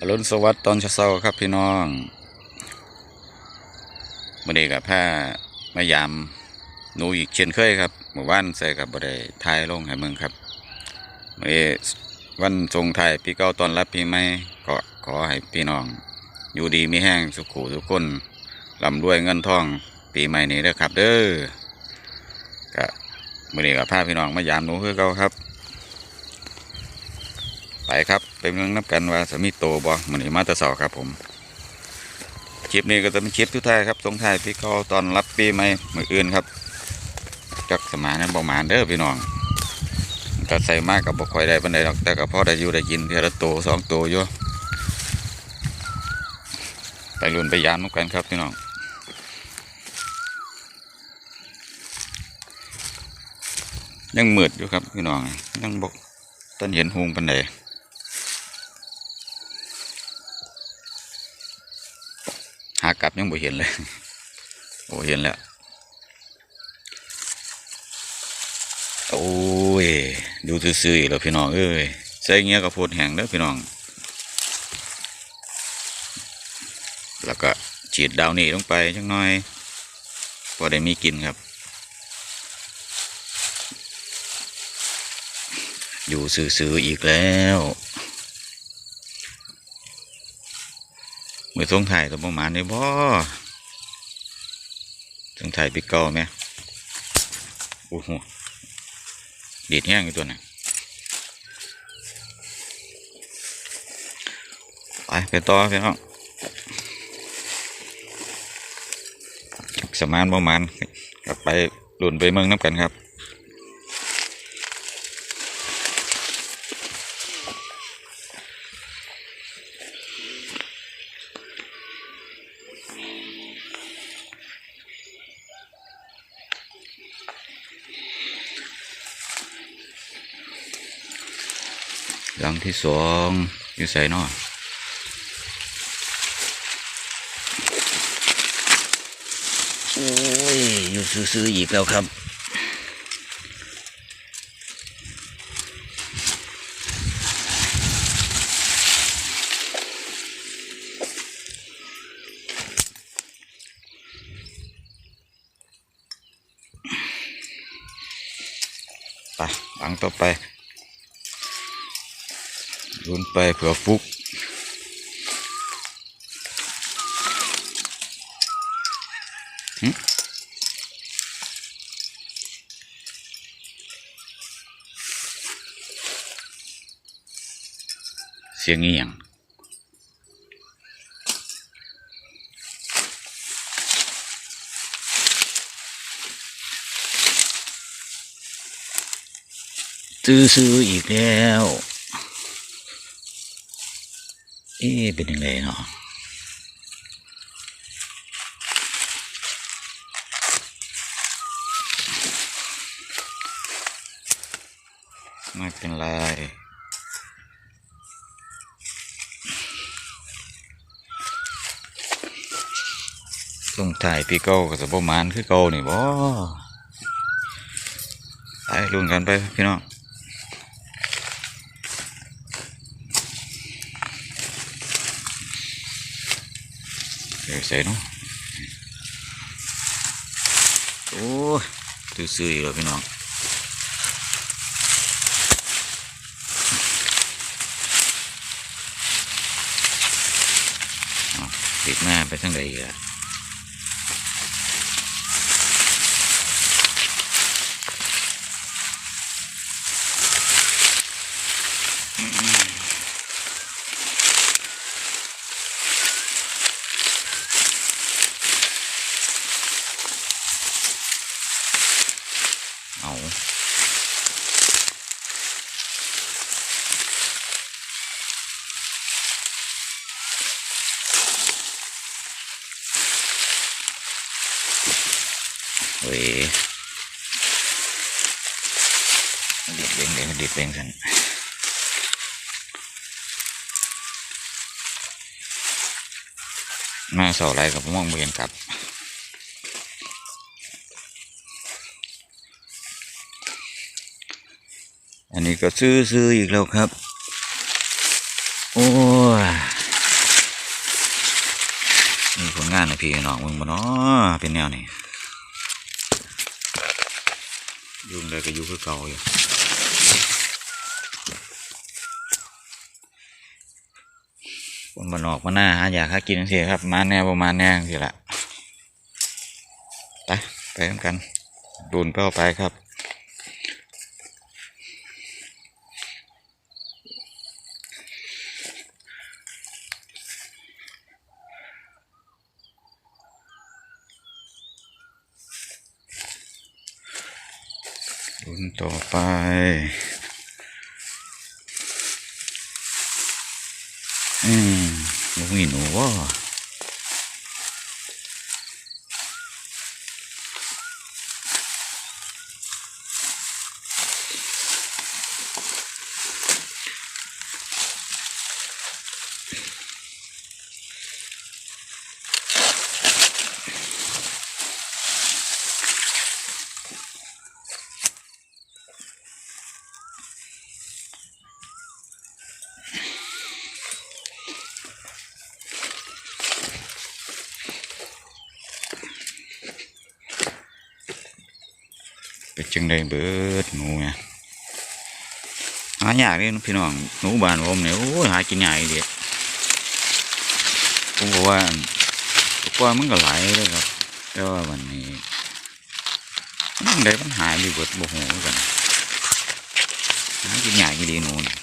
อรุณสวัสดิ์ตอนเช้าครับพี่น้องมื่อนี้กับผ้ามายามหนูอีกเช่นเคยครับเมื่อวานใส่กับบได้ทายลงให้เมืองครับเมื่อวันทรงไทยปีเก่าตอนรับปีใหม่ก็ขอให้พี่น้อง อยู่ดีมีแห้งสุขุทุกคนร่ำรวยเงินทอง ปีใหม่นี้เด้อครับ เด้อก็มื่อนี้กับผ้าพี่น้องมายามหนูคือเก่าครับ ไปครับ เมืองนับกันว่าสมีโตบ่มันนี้มาตะเสาครับผมคลิปนี้ก็จะเป็นคลิปทุกท้ายครับสงท้ายพี่เขาตอนรับปีใหม่มืออื่นครับจักสมานนั้นประมาณเด้อพี่น้องก็ใส่มากกับบ่ค่อยได้ปานใดหรอกแต่ก็พอได้อยู่ได้กินเทอละโตสองโตอยู่ไปลุนไปยานนับกันครับพี่น้องยังมืดอยู่ครับพี่น้องยังบกต้นเห็นหงปันใดากลับยังบ่เห็นเลยโอ้เห็นแล้วโอ้ยดูซื่อๆแล้วพี่น้องเอ้ยใส่เงี้ยกับโพดแห้งเด้อพี่น้อง แล้วก็ฉีดดาวนี่ลงไปจังน้อยพอได้มีกินครับ อยู่ซื่อๆอีกแล้ว มือทรงถ่ายตัวประมาณนี้บ่ทรงถ่ายปีเก่าไหมโอ้โหดีดแห้งอยู่ตัวน่ะไปไปต่อพี่น้องสมานประมาณกลับไปหลุนไปเมืองน้ำกันครับ หลังที่สองอยู่ใส่นอโอ้ย อยู่ซื้อๆอีกแล้วครับ หลังต่อไปลุ้นไปเผื่อฟุกเสียงเงี้ยง ซื้อๆอีกแล้วเอ๊ะเป็นยังไงเนาะไม่เป็นไรลงถ่ายพี่เก้ากับสประมาณคือเก้านี่บ่ไปลุ้นกันไปพี่น้อง เดี๋ยว ใส่เนาะโอ้ยซื่อๆอีกแล้วพี่น้องติดหน้าไปทั้งใดอีกอะเอาเว้ย ดิบเองเดี๋ยวดิบเองสันมาเสาไรกับมองไม่เห็นกลับอันนี้ก็ซื้อซื้ออีกแล้วครับ โอ้ยงานนะพี่น้องมึงบ่เนาะเป็นแนวนี้ยุ่งเลยก็ยู่คือเก่าอยู่ คนบ้านนอกมาหน้าหาอยากหากินจังซี่ครับ มาแน่ประมาณแน่ทีละไปไปกันดูนเป้าไปครับดุนต่อไป อืมลูกมีหนูว่า จังได้เบิดหนูไงหายากเลยพี่น้องหนูบ้านผมเนี่ยโอ้ยหากินยากอีเดียผมบอกว่าปล่อยมันก็ไหลเลยครับแต่ว่าวันนี้มันได้ปัญหาอยู่เบิดโมโหกันหากินยากอีดีหนูนี่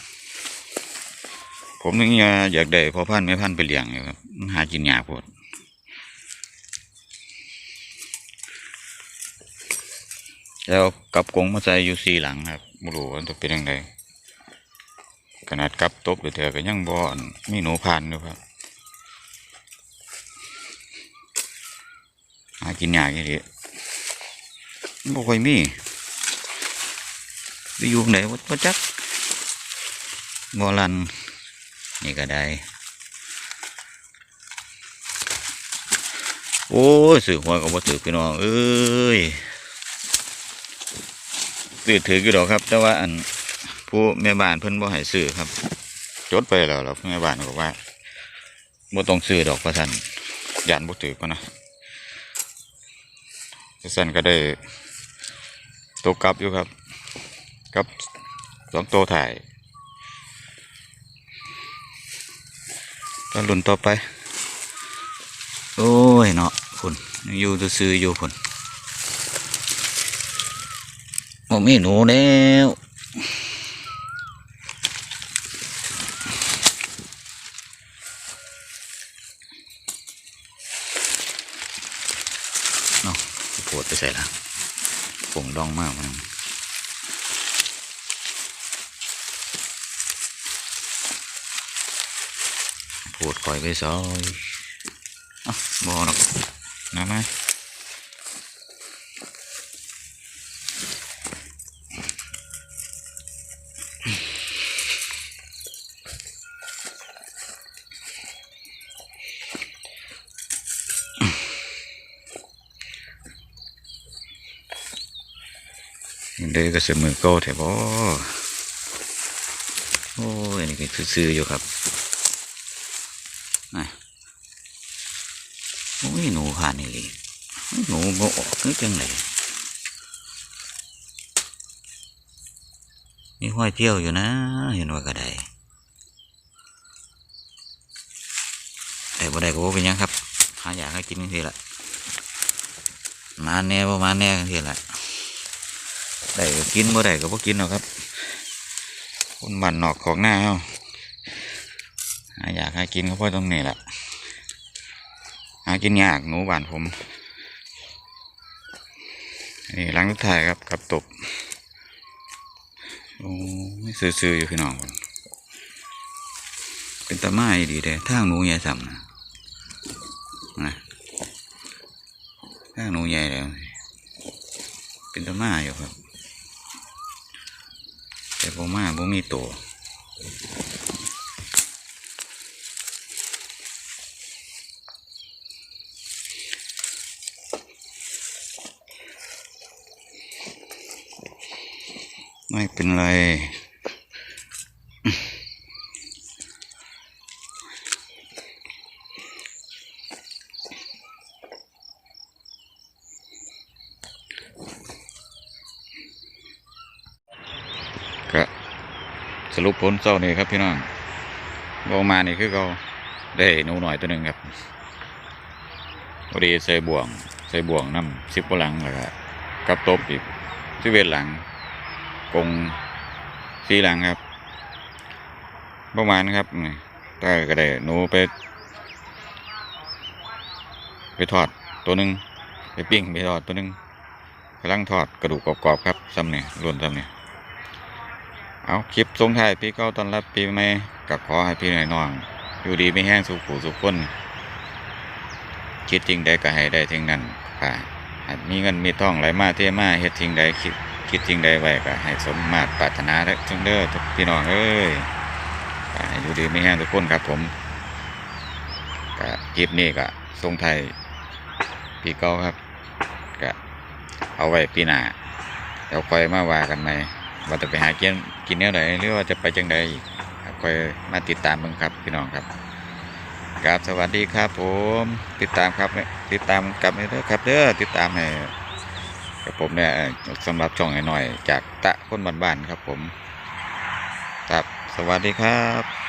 ผมนึกอยากได้พอพันธุ์ไม่พันธุ์ไปเลี้ยงอยู่ครับหากินยากโพด แล้วกับกงมาใส่อยู่สี่หลังครับไม่รู้ว่าจะเป็นยังไงขนาดกับตบหรือเถอก็ยังบอนมีหนูพันอยู่ครับหากินยากอย่างนี้บ่ค่อยมีไปอยู่ไหนวัดวัจักบ่ลัน นี่ก็ได้ โอ้ยสื่อหัวกับว่าสื่อพี่น้อง เอ้ย ซื้อถือกี่ดอกครับ แต่ว่าอันผู้แม่บ้านเพิ่นบ่ให้ซื้อครับ จดไปแล้วแล้วแม่บ้านบอกว่าบ่ต้องซื้อดอกประทันยานบ่ถือก็นะจะสันก็ได้ตกกลับอยู่ครับกับสองตัวถ่ายก็ลุนต่อไป โอ้ยเนาะคุณอยู่ซื้ออยู่คุณ ผมมีหนูแล้วเนาะปวดไปใส่ละผงดองมากมันปวดคอยไปซอยอะบอหรอกนะไหม เด้ก็เสมือเก็แถบบ่โอ้ยอันนี่ก็ซื่อๆอยู่ครับนะโอ้ยหนูผ่านนี่เลยหนูบ่ออกนี่จังไหนนี่ห้อยเที่ยวอยู่นะ เห็นว่าก็ไดแต่บ่ได้ก็บ่เป็นยังครับ หาอยากให้กินนี่ทีละมาแน่บ่มาแน่ทีละ ได้ก็กินบ่ได้ก็บ่กินหรอกครับคนบ้านนอกของหน้าเฮาอยากให้กินก็เพราะตรงนี้แหละหากินยากหนูบ้านผมนี่หลังทุกถ่ายครับกับตบโอ้ไม่ซื่อๆอยู่พี่น้องเป็นตาไม้ดีเด้ทางหนูใหญ่สัมนะนะทางหนูใหญ่แล้วเป็นตาไม้อยู่ครับ บ่มาบ่มีตัวไม่เป็นไร สรุปผลเศร้านี่ครับพี่น้องลงมานี่คือเขาได้หนูหน่อยตัวหนึ่งครับพอดีใส่บ่วงใส่บ่วงน้ำสิบกว่าหลังแล้วก็กับตบอีกที่เวทหลังกงสีหลังครับ ประมาณครับนี่ถ้าก็ได้หนูไป ไปทอดตัวหนึ่งไปปิ้งไปทอดตัวหนึ่งกำลังทอดกระดูกกรอบๆครับซ้ำเนี่ยล้วนซ้ำเนี่ย เอาคลิปส่งท้ายปีเก่าตอนรับปีใหม่กับขอให้พี่น้อง อยู่ดีไม่แห้งสุขูสุขคนคิดจริงใดก็ให้ได้ทิ้งนั้นค่ะมีเงินมีทองไหลมาเทมาเฮ็ดทิ้งใดคิดคิดทิ้งใดไว้ก็ให้สมมาตรปรารถนาได้ทุกเด้อทุกพี่น้องเอ้ยอยู่ดีไม่แห้งทุกคนครับผมก็คลิปนี้ก็ส่งไทายปีเก่าครับก็เอาไว้ปีหน้าเดี๋ยวคอยมาว่ากันใหม่ ว่าจะไปหากินกินเนื้อไหนหรือว่าจะไปจังใดครับค่อยมาติดตามมึงครับพี่น้องครับครับสวัสดีครับผม ติดตามครับติดตามกลับเด้อครับเด้อติดตามให้กับผมเนี่ยสำหรับช่องหน่อยจากตะคนบ้านๆครับผม ครับสวัสดีครับ